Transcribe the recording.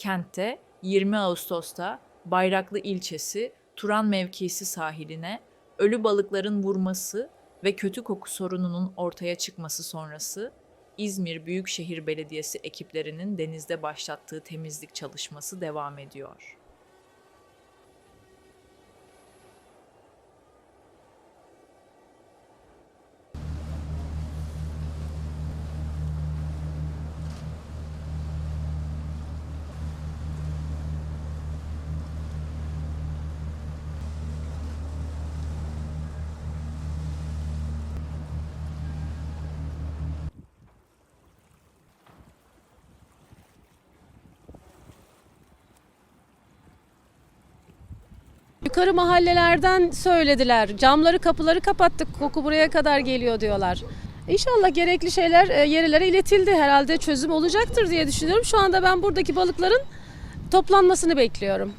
Kentte 20 Ağustos'ta Bayraklı ilçesi Turan mevkisi sahiline ölü balıkların vurması ve kötü koku sorununun ortaya çıkması sonrası İzmir Büyükşehir Belediyesi ekiplerinin denizde başlattığı temizlik çalışması devam ediyor. Yukarı mahallelerden söylediler. Camları kapıları kapattık. Koku buraya kadar geliyor diyorlar. İnşallah gerekli şeyler e, yerlere iletildi. Herhalde çözüm olacaktır diye düşünüyorum. Şu anda ben buradaki balıkların toplanmasını bekliyorum.